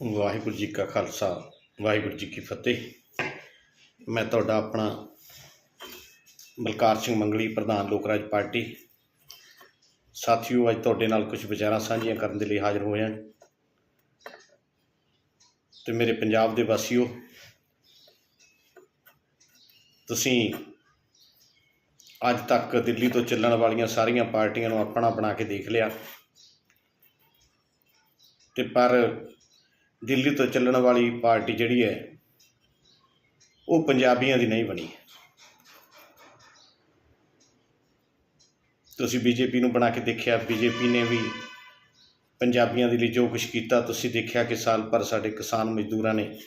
ਵਾਹਿਗੁਰੂ ਜੀ ਕਾ ਖਾਲਸਾ, ਵਾਹਿਗੁਰੂ ਜੀ ਕੀ ਫਤਿਹ। ਮੈਂ ਤੁਹਾਡਾ ਆਪਣਾ ਬਲਕਾਰ ਸਿੰਘ ਮੰਗਲੀ, ਪ੍ਰਧਾਨ ਲੋਕ ਰਾਜ ਪਾਰਟੀ। ਸਾਥੀਓ, ਅੱਜ ਤੁਹਾਡੇ ਨਾਲ ਕੁਝ ਵਿਚਾਰਾਂ ਸਾਂਝੀਆਂ ਕਰਨ ਦੇ ਲਈ ਹਾਜ਼ਰ ਹੋਏ ਹਾਂ। ਤੇ ਮੇਰੇ ਪੰਜਾਬ ਦੇ ਵਾਸੀਓ, ਤੁਸੀਂ ਅੱਜ ਤੱਕ ਦਿੱਲੀ ਤੋਂ ਚੱਲਣ ਵਾਲੀਆਂ ਸਾਰੀਆਂ ਪਾਰਟੀਆਂ ਨੂੰ ਆਪਣਾ ਬਣਾ ਕੇ ਦੇਖ ਲਿਆ। ਤੇ ਪਰ ਦਿੱਲੀ ਤੋਂ ਚੱਲਣ ਵਾਲੀ ਪਾਰਟੀ ਜਿਹੜੀ ਹੈ, ਉਹ ਪੰਜਾਬੀਆਂ ਦੀ ਨਹੀਂ ਬਣੀ। ਤੁਸੀਂ ਬੀਜੇਪੀ ਨੂੰ ਬਣਾ ਕੇ ਦੇਖਿਆ, ਬੀਜੇਪੀ ਨੇ ਵੀ ਪੰਜਾਬੀਆਂ ਦੇ ਲਈ ਜੋ ਕੁਝ ਕੀਤਾ, ਤੁਸੀਂ ਦੇਖਿਆ ਕਿ ਸਾਲ ਭਰ ਸਾਡੇ ਕਿਸਾਨ ਮਜ਼ਦੂਰਾਂ ਨੇ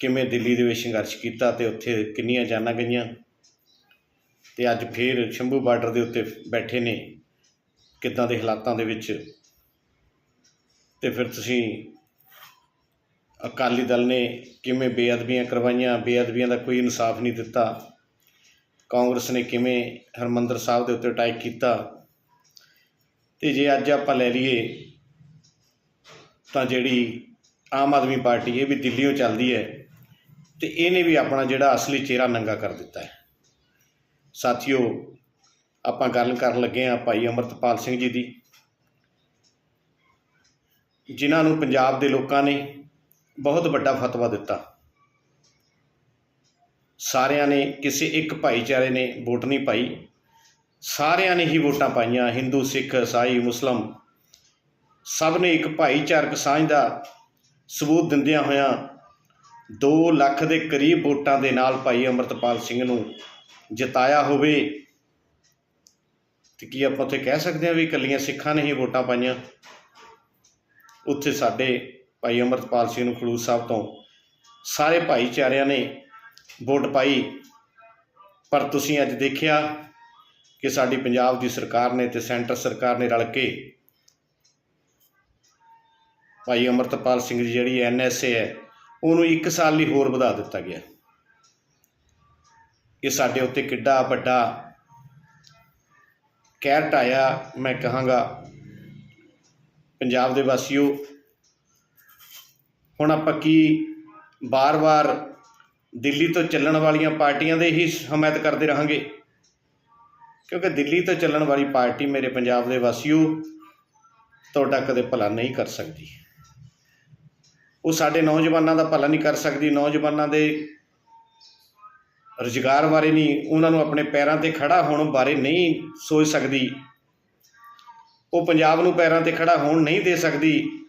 ਕਿਵੇਂ ਦਿੱਲੀ ਦੇ ਵਿੱਚ ਸੰਘਰਸ਼ ਕੀਤਾ ਤੇ ਉੱਥੇ ਕਿੰਨੀਆਂ ਜਾਨਾਂ ਗਈਆਂ? ਤੇ ਅੱਜ ਫੇਰ ਸ਼ੰਭੂ ਬਾਰਡਰ ਦੇ ਉੱਤੇ ਬੈਠੇ ਨੇ, ਕਿੱਦਾਂ ਦੇ ਹਾਲਾਤਾਂ ਦੇ ਵਿੱਚ? ਤੇ ਫਿਰ ਤੁਸੀਂ ਅਕਾਲੀ ਦਲ ਨੇ ਕਿਵੇਂ ਬੇਅਦਬੀਆਂ ਕਰਵਾਈਆਂ, ਬੇਅਦਬੀਆਂ ਦਾ ਕੋਈ ਇਨਸਾਫ ਨਹੀਂ ਦਿੱਤਾ। ਕਾਂਗਰਸ ਨੇ ਕਿਵੇਂ ਹਰਮੰਦਰ ਸਾਹਿਬ ਦੇ ਉੱਤੇ ਅਟੈਕ ਕੀਤਾ। ਤੇ ਜੇ ਅੱਜ ਆਪਾਂ ਲੈ ਲਈਏ, ਤਾਂ ਜਿਹੜੀ ਆਮ ਆਦਮੀ ਪਾਰਟੀ, ਇਹ ਵੀ ਦਿੱਲੀੋਂ ਚੱਲਦੀ ਹੈ ਤੇ ਇਹਨੇ ਵੀ ਆਪਣਾ ਜਿਹੜਾ ਅਸਲੀ ਚਿਹਰਾ ਨੰਗਾ ਕਰ ਦਿੱਤਾ ਹੈ। ਸਾਥੀਓ, ਆਪਾਂ ਗੱਲ ਕਰਨ ਲੱਗੇ ਹਾਂ ਭਾਈ ਅਮਰਤਪਾਲ ਸਿੰਘ ਜੀ ਦੀ, ਜਿਨ੍ਹਾਂ ਨੂੰ ਪੰਜਾਬ ਦੇ ਲੋਕਾਂ ਨੇ ਬਹੁਤ ਵੱਡਾ ਫਤਵਾ ਦਿੱਤਾ। ਸਾਰਿਆਂ ਨੇ ਕਿਸੇ ਇੱਕ ਭਾਈਚਾਰੇ ਨੇ ਵੋਟ ਨਹੀਂ ਪਾਈ। ਸਾਰਿਆਂ ਨੇ ਹੀ ਵੋਟਾਂ ਪਾਈਆਂ, ਹਿੰਦੂ, ਸਿੱਖ ਈਸਾਈ ਮੁਸਲਮ। ਸਭ ਨੇ ਇੱਕ ਭਾਈਚਾਰਕ ਸਾਂਝ ਦਾ ਸਬੂਤ ਦਿੰਦਿਆਂ ਹੋਇਆਂ 2 ਲੱਖ ਦੇ ਕਰੀਬ ਵੋਟਾਂ ਦੇ ਨਾਲ ਭਾਈ ਅਮਰਤਪਾਲ ਸਿੰਘ ਨੂੰ ਜਿਤਾਇਆ ਹੋਵੇ। ਤੇ ਕੀ ਆਪਾਂ ਉੱਥੇ ਕਹਿ ਸਕਦੇ ਹਾਂ ਵੀ ਇਕੱਲੀਆਂ ਸਿੱਖਾਂ ਨੇ ਹੀ ਵੋਟਾਂ ਪਾਈਆਂ? ਉੱਥੇ ਸਾਡੇ ਭਾਈ ਅਮਰਤਪਾਲ ਸਿੰਘ ਨੂੰ ਖਡੂਰ ਸਾਹਿਬ ਤੋਂ ਸਾਰੇ ਭਾਈਚਾਰਿਆਂ ਨੇ ਵੋਟ ਪਾਈ। ਪਰ ਤੁਸੀਂ ਅੱਜ ਦੇਖਿਆ ਕਿ ਸਾਡੀ ਪੰਜਾਬ ਦੀ ਸਰਕਾਰ ਨੇ ਤੇ ਸੈਂਟਰ ਸਰਕਾਰ ਨੇ ਰਲ ਕੇ ਭਾਈ ਅਮਰਤਪਾਲ ਸਿੰਘ ਦੀ ਜਿਹੜੀ ਐਨਐਸਏ ਹੈ, ਉਹਨੂੰ 1 ਸਾਲ ਲਈ ਹੋਰ ਵਧਾ ਦਿੱਤਾ ਗਿਆ। ਇਹ ਸਾਡੇ ਉੱਤੇ ਕਿੱਡਾ ਵੱਡਾ ਕਹਿਰ ਢਾਇਆ। ਮੈਂ ਕਹਾਂਗਾ, ਪੰਜਾਬ ਦੇ ਵਾਸੀਓ ਹੁਣ ਆਪਾਂ ਕੀ ਬਾਰ-ਬਾਰ ਦਿੱਲੀ ਤੋਂ ਚੱਲਣ ਵਾਲੀਆਂ ਪਾਰਟੀਆਂ ਦੇ ਹੀ ਹਮਾਇਤ ਕਰਦੇ ਰਹਾਂਗੇ? ਕਿਉਂਕਿ ਦਿੱਲੀ ਤੋਂ ਚੱਲਣ ਵਾਲੀ ਪਾਰਟੀ ਮੇਰੇ ਪੰਜਾਬ ਦੇ ਵਾਸੀਓ ਤੁਹਾਡਾ ਕਦੇ ਭਲਾ ਨਹੀਂ ਕਰ ਸਕਦੀ। ਉਹ ਸਾਡੇ ਨੌਜਵਾਨਾਂ ਦਾ ਭਲਾ ਨਹੀਂ ਕਰ ਸਕਦੀ, ਨੌਜਵਾਨਾਂ ਦੇ ਰੁਜ਼ਗਾਰ ਬਾਰੇ ਨਹੀਂ, ਉਹਨਾਂ ਨੂੰ ਆਪਣੇ ਪੈਰਾਂ ਤੇ ਖੜਾ ਹੋਣ ਬਾਰੇ ਨਹੀਂ ਸੋਚ ਸਕਦੀ। ਉਹ ਪੰਜਾਬ ਨੂੰ ਪੈਰਾਂ ਤੇ ਖੜਾ ਹੋਣ ਨਹੀਂ ਦੇ ਸਕਦੀ।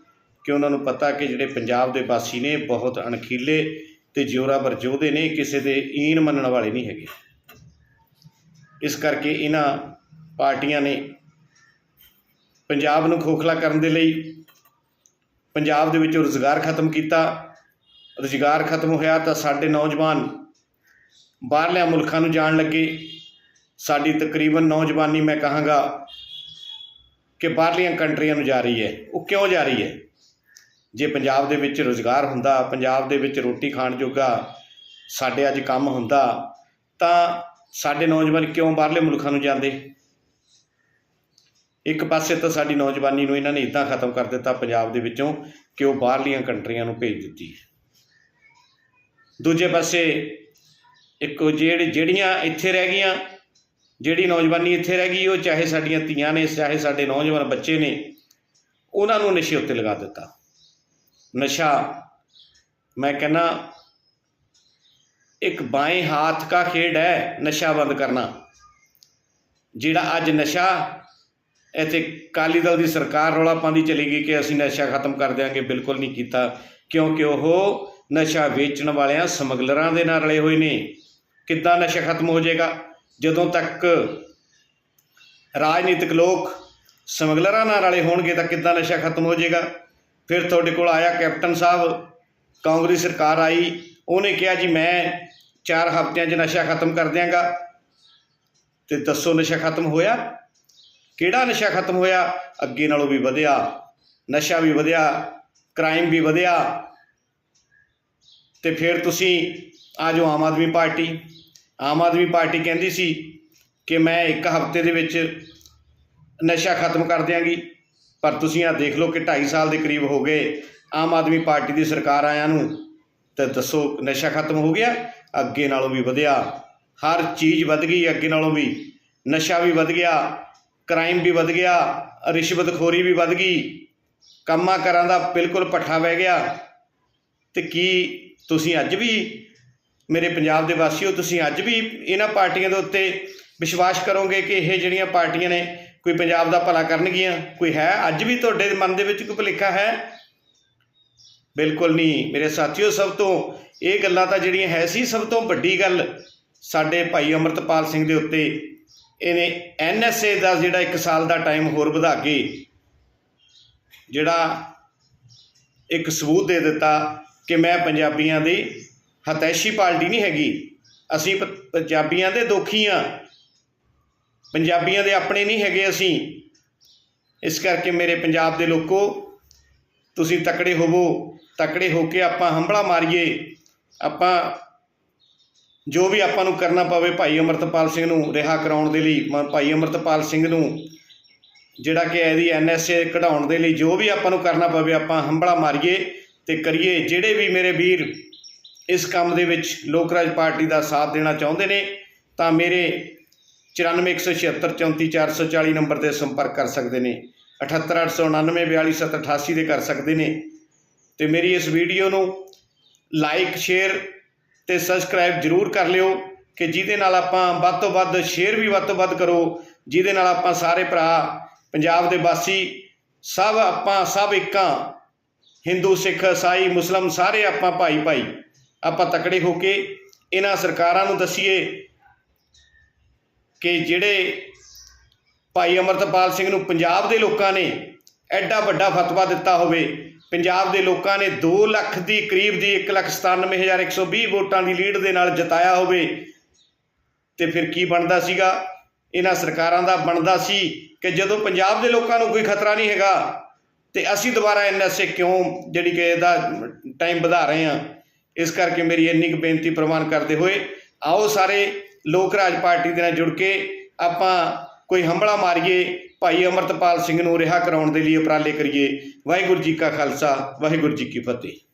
ਕਿ ਉਹਨਾਂ ਨੂੰ ਪਤਾ ਕਿ ਜਿਹੜੇ ਪੰਜਾਬ ਦੇ ਵਾਸੀ ਨੇ ਬਹੁਤ ਅਣਖੀਲੇ ਤੇ ਜੋਰਾਵਰ ਯੋਧੇ ਨੇ, ਕਿਸੇ ਦੇ ਈਨ ਮੰਨਣ ਵਾਲੇ ਨਹੀਂ ਹੈਗੇ। ਇਸ ਕਰਕੇ ਇਹਨਾਂ ਪਾਰਟੀਆਂ ਨੇ ਪੰਜਾਬ ਨੂੰ ਖੋਖਲਾ ਕਰਨ ਦੇ ਲਈ ਪੰਜਾਬ ਦੇ ਵਿੱਚ ਰੁਜ਼ਗਾਰ ਖਤਮ ਕੀਤਾ। ਰੁਜ਼ਗਾਰ ਖਤਮ ਹੋਇਆ ਤਾਂ ਸਾਡੇ ਨੌਜਵਾਨ ਬਾਹਰਲਿਆਂ ਮੁਲਕਾਂ ਨੂੰ ਜਾਣ ਲੱਗੇ। ਸਾਡੀ ਤਕਰੀਬਨ ਨੌਜਵਾਨੀ, ਮੈਂ ਕਹਾਂਗਾ ਕਿ ਬਾਹਰਲੀਆਂ ਕੰਟਰੀਆਂ ਨੂੰ ਜਾ ਰਹੀ ਹੈ। ਉਹ ਕਿਉਂ ਜਾ ਰਹੀ ਹੈ? ਜੇ ਪੰਜਾਬ ਦੇ ਵਿੱਚ ਰੋਜ਼ਗਾਰ ਹੁੰਦਾ, ਪੰਜਾਬ ਦੇ ਵਿੱਚ ਰੋਟੀ ਖਾਣ ਜੋਗਾ ਸਾਡੇ ਅੱਜ ਕੰਮ ਹੁੰਦਾ, ਤਾਂ ਸਾਡੇ ਨੌਜਵਾਨ ਕਿਉਂ ਬਾਹਰਲੇ ਮੁਲਕਾਂ ਨੂੰ ਜਾਂਦੇ? ਇੱਕ ਪਾਸੇ ਤਾਂ ਸਾਡੀ ਨੌਜਵਾਨੀ ਨੂੰ ਇਹਨਾਂ ਨੇ ਇਦਾਂ ਖਤਮ ਕਰ ਦਿੱਤਾ ਪੰਜਾਬ ਦੇ ਵਿੱਚੋਂ ਕਿ ਉਹ ਬਾਹਰਲੀਆਂ ਕੰਟਰੀਆਂ ਨੂੰ ਭੇਜ ਦਿੱਤੀ ਦੂਜੇ ਪਾਸੇ ਇੱਕ ਜਿਹੜੇ ਜਿਹੜੀਆਂ ਇੱਥੇ ਰਹਿ ਗਈਆਂ, ਜਿਹੜੀ ਨੌਜਵਾਨੀ ਇੱਥੇ ਰਹਿ ਗਈ, ਉਹ ਚਾਹੇ ਸਾਡੀਆਂ ਧੀਆਂ ਨੇ, ਚਾਹੇ ਸਾਡੇ ਨੌਜਵਾਨ ਬੱਚੇ ਨੇ, ਉਹਨਾਂ ਨੂੰ ਨਸ਼ੇ ਉੱਤੇ ਲਗਾ ਦਿੱਤਾ। ਨਸ਼ਾ। ਮੈਂ ਕਹਿੰਨਾ ਇੱਕ ਬਾएं ਹੱਥ ਦਾ ਖੇਡ ਹੈ ਨਸ਼ਾ ਬੰਦ ਕਰਨਾ। ਜਿਹੜਾ ਅੱਜ ਨਸ਼ਾ, ਇੱਥੇ ਕਾਲੀ ਦਲ ਦੀ ਸਰਕਾਰ ਰੌਲਾ ਪਾਉਂਦੀ ਚਲੀ ਗਈ ਕਿ ਅਸੀਂ ਨਸ਼ਾ ਖਤਮ ਕਰ ਦਿਆਂਗੇ, ਬਿਲਕੁਲ ਨਹੀਂ ਕੀਤਾ। ਕਿਉਂਕਿ ਉਹ ਨਸ਼ਾ ਵੇਚਣ ਵਾਲਿਆਂ, ਸਮਗਲਰਾਂ ਦੇ ਨਾਲ ਰਲੇ ਹੋਏ ਨੇ। ਕਿੱਦਾਂ ਨਸ਼ਾ ਖਤਮ ਹੋ ਜਾਏਗਾ? ਜਦੋਂ ਤੱਕ ਰਾਜਨੀਤਿਕ ਲੋਕ ਸਮਗਲਰਾਂ ਨਾਲ ਰਲੇ ਹੋਣਗੇ, ਤਾਂ ਕਿੱਦਾਂ ਨਸ਼ਾ ਖਤਮ ਹੋ ਜਾਏਗਾ? ਫਿਰ ਤੁਹਾਡੇ ਕੋਲ ਆਇਆ ਕੈਪਟਨ ਸਾਹਿਬ, ਕਾਂਗਰਸ ਸਰਕਾਰ ਆਈ, ਉਹਨੇ ਕਿਹਾ ਜੀ ਮੈਂ 4 ਹਫ਼ਤਿਆਂ 'ਚ ਨਸ਼ਾ ਖਤਮ ਕਰ ਦਿਆਂਗਾ। ਤੇ ਦੱਸੋ ਨਸ਼ਾ ਖਤਮ ਹੋਇਆ? ਕਿਹੜਾ ਨਸ਼ਾ ਖਤਮ ਹੋਇਆ? ਅੱਗੇ ਨਾਲੋਂ ਵੀ ਵਧਿਆ, ਨਸ਼ਾ ਵੀ ਵਧਿਆ ਕ੍ਰਾਈਮ ਵੀ ਵਧਿਆ। ਤੇ ਫਿਰ ਤੁਸੀਂ ਆ ਜੋ ਆਮ ਆਦਮੀ ਪਾਰਟੀ। ਆਮ ਆਦਮੀ ਪਾਰਟੀ ਕਹਿੰਦੀ ਸੀ ਕਿ ਮੈਂ ਇੱਕ ਹਫ਼ਤੇ ਦੇ ਵਿੱਚ ਨਸ਼ਾ ਖਤਮ ਕਰ ਦਿਆਂਗੀ। ਪਰ ਤੁਸੀਂ ਆ ਦੇਖ ਲਓ ਕਿ 2.5 ਸਾਲ ਦੇ ਕਰੀਬ ਹੋ ਗਏ, ਆਮ ਆਦਮੀ ਪਾਰਟੀ ਦੀ ਸਰਕਾਰ ਆਇਆਂ ਨੂੰ, ਤੇ ਦੱਸੋ ਨਸ਼ਾ ਖਤਮ ਹੋ ਗਿਆ, ਅੱਗੇ ਨਾਲੋਂ ਵੀ ਵਧਿਆ, ਹਰ ਚੀਜ਼ ਵਧ ਗਈ ਅੱਗੇ ਨਾਲੋਂ ਵੀ, ਨਸ਼ਾ ਵੀ ਵਧ ਗਿਆ ਕ੍ਰਾਈਮ ਵੀ ਵਧ ਗਿਆ ਰਿਸ਼ਵਤਖੋਰੀ ਵੀ ਵਧ ਗਈ, ਕੰਮਾਂ ਕਰਾਂ ਦਾ ਬਿਲਕੁਲ ਪੱਠਾ ਵਹਿ ਗਿਆ, ਤੇ ਕੀ ਤੁਸੀਂ ਅੱਜ ਵੀ ਮੇਰੇ ਪੰਜਾਬ ਦੇ ਵਾਸੀਓ, ਤੁਸੀਂ ਅੱਜ ਵੀ ਇਹਨਾਂ ਪਾਰਟੀਆਂ ਦੇ ਉੱਤੇ ਵਿਸ਼ਵਾਸ ਕਰੋਗੇ ਕਿ ਇਹ ਜਿਹੜੀਆਂ ਪਾਰਟੀਆਂ ਨੇ ਕੋਈ ਪੰਜਾਬ ਦਾ ਭਲਾ ਕਰਨਗੀਆਂ? ਕੋਈ ਹੈ? ਅੱਜ ਵੀ ਤੁਹਾਡੇ ਮਨ ਦੇ ਵਿੱਚ ਕੋਈ ਭੁਲੇਖਾ ਹੈ? ਬਿਲਕੁਲ ਨਹੀਂ। ਮੇਰੇ ਸਾਥੀਓ, ਸਭ ਤੋਂ ਇਹ ਗੱਲਾਂ ਤਾਂ ਜਿਹੜੀਆਂ ਹੈ ਸੀ, ਸਭ ਤੋਂ ਵੱਡੀ ਗੱਲ ਸਾਡੇ ਭਾਈ ਅਮਰਤਪਾਲ ਸਿੰਘ ਦੇ ਉੱਤੇ। ਇਹਨੇ ਐਨਐਸਏ ਦਾ ਜਿਹੜਾ 1 ਸਾਲ ਦਾ ਟਾਈਮ ਹੋਰ ਵਧਾ ਕੇ ਜਿਹੜਾ ਇੱਕ ਸਬੂਤ ਦੇ ਦਿੱਤਾ ਕਿ ਮੈਂ ਪੰਜਾਬੀਆਂ ਦੀ ਹਤੈਸ਼ੀ ਪਾਰਟੀ ਨਹੀਂ ਹੈਗੀ। ਅਸੀਂ ਪ- ਪੰਜਾਬੀਆਂ ਦੇ ਦੋਖੀ ਹਾਂ ਪੰਜਾਬੀਆਂ ਦੇ ਆਪਣੇ ਨਹੀਂ ਹੈਗੇ ਅਸੀਂ। ਇਸ ਕਰਕੇ ਮੇਰੇ ਪੰਜਾਬ ਦੇ ਲੋਕੋ, ਤੁਸੀਂ ਤਕੜੇ ਹੋਵੋ, ਤਕੜੇ ਹੋ ਕੇ ਆਪਾਂ ਹੰਬਲਾ ਮਾਰੀਏ। ਆਪਾਂ ਜੋ ਵੀ ਆਪਾਂ ਨੂੰ ਕਰਨਾ ਪਵੇ ਭਾਈ ਅਮਰਤਪਾਲ ਸਿੰਘ ਨੂੰ ਰਿਹਾ ਕਰਾਉਣ ਦੇ ਲਈ, ਮ- ਭਾਈ ਅਮਰਤਪਾਲ ਸਿੰਘ ਨੂੰ, ਜਿਹੜਾ ਕਿ ਇਹਦੀ ਐਨਐਸਏ ਕਢਾਉਣ ਦੇ ਲਈ ਜੋ ਵੀ ਆਪਾਂ ਨੂੰ ਕਰਨਾ ਪਵੇ ਆਪਾਂ ਹੰਬਲਾ ਮਾਰੀਏ ਤੇ ਕਰੀਏ। ਜਿਹੜੇ ਵੀ ਮੇਰੇ ਵੀਰ ਇਸ ਕੰਮ ਦੇ ਵਿੱਚ ਲੋਕ ਰਾਜ ਪਾਰਟੀ ਦਾ ਸਾਥ ਦੇਣਾ ਚਾਹੁੰਦੇ ਨੇ, ਤਾਂ ਮੇਰੇ 9416744440 ਨੰਬਰ ਤੇ ਸੰਪਰਕ ਕਰ ਸਕਦੇ ਨੇ। 7889942788 ਦੇ ਕਰ ਸਕਦੇ ਨੇ। ਤੇ ਮੇਰੀ ਇਸ ਵੀਡੀਓ ਨੂੰ ਲਾਈਕ, ਸ਼ੇਅਰ ਤੇ ਸਬਸਕ੍ਰਾਈਬ ਜਰੂਰ ਕਰ ਲਿਓ ਕਿ ਜਿਹਦੇ ਨਾਲ ਆਪਾਂ ਵੱਧ ਤੋਂ ਵੱਧ ਸ਼ੇਅਰ ਵੀ ਵੱਧ ਤੋਂ ਵੱਧ ਕਰੋ, ਜਿਹਦੇ ਨਾਲ ਆਪਾਂ ਸਾਰੇ ਭਰਾ, ਪੰਜਾਬ ਦੇ ਵਾਸੀ, ਸਭ ਆਪਾਂ, ਸਭ ਇੱਕਾਂ, ਹਿੰਦੂ, ਸਿੱਖ, ਈਸਾਈ, ਮੁਸਲਮ, ਸਾਰੇ ਆਪਾਂ ਭਾਈ ਭਾਈ ਆਪਾਂ ਤਕੜੇ ਹੋ ਕੇ ਇਹਨਾਂ ਸਰਕਾਰਾਂ ਨੂੰ ਦਸੀਏ ਕਿ ਜਿਹੜੇ ਭਾਈ ਅਮਰਤਪਾਲ ਸਿੰਘ ਨੂੰ ਪੰਜਾਬ ਦੇ ਲੋਕਾਂ ਨੇ ਐਡਾ ਵੱਡਾ ਫਤਵਾ ਦਿੱਤਾ ਹੋਵੇ, ਪੰਜਾਬ ਦੇ ਲੋਕਾਂ ਨੇ 2 ਲੱਖ ਦੀ ਕਰੀਬ ਦੀ 197120 ਵੋਟਾਂ ਦੀ ਲੀਡ ਦੇ ਨਾਲ ਜਿਤਾਇਆ ਹੋਵੇ, ਤੇ ਫਿਰ ਕੀ ਬਣਦਾ ਸੀਗਾ? ਇਹਨਾਂ ਸਰਕਾਰਾਂ ਦਾ ਬਣਦਾ ਸੀ ਕਿ ਜਦੋਂ ਪੰਜਾਬ ਦੇ ਲੋਕਾਂ ਨੂੰ ਕੋਈ ਖਤਰਾ ਨਹੀਂ ਹੈਗਾ, ਤੇ ਅਸੀਂ ਦੁਬਾਰਾ ਐਨਐਸਏ ਕਿਉਂ ਜਿਹੜੀ ਕਿ ਇਹਦਾ ਟਾਈਮ ਵਧਾ ਰਹੇ ਹਾਂ? ਇਸ ਕਰਕੇ ਮੇਰੀ ਇੰਨੀ ਕੁ ਬੇਨਤੀ ਪ੍ਰਵਾਨ ਕਰਦੇ ਹੋਏ, ਆਓ ਸਾਰੇ ਲੋਕ ਰਾਜ ਪਾਰਟੀ ਦੇ ਨਾਲ ਜੁੜ ਕੇ ਆਪਾਂ ਕੋਈ ਹੰਬਲਾ ਮਾਰੀਏ, ਭਾਈ ਅਮਰਤਪਾਲ ਸਿੰਘ ਨੂੰ ਰਿਹਾ ਕਰਾਉਣ ਦੇ ਲਈ ਉਪਰਾਲੇ ਕਰੀਏ। ਵਾਹਿਗੁਰੂ ਜੀ ਕਾ ਖਾਲਸਾ, ਵਾਹਿਗੁਰੂ ਜੀ ਕੀ ਫਤਿਹ।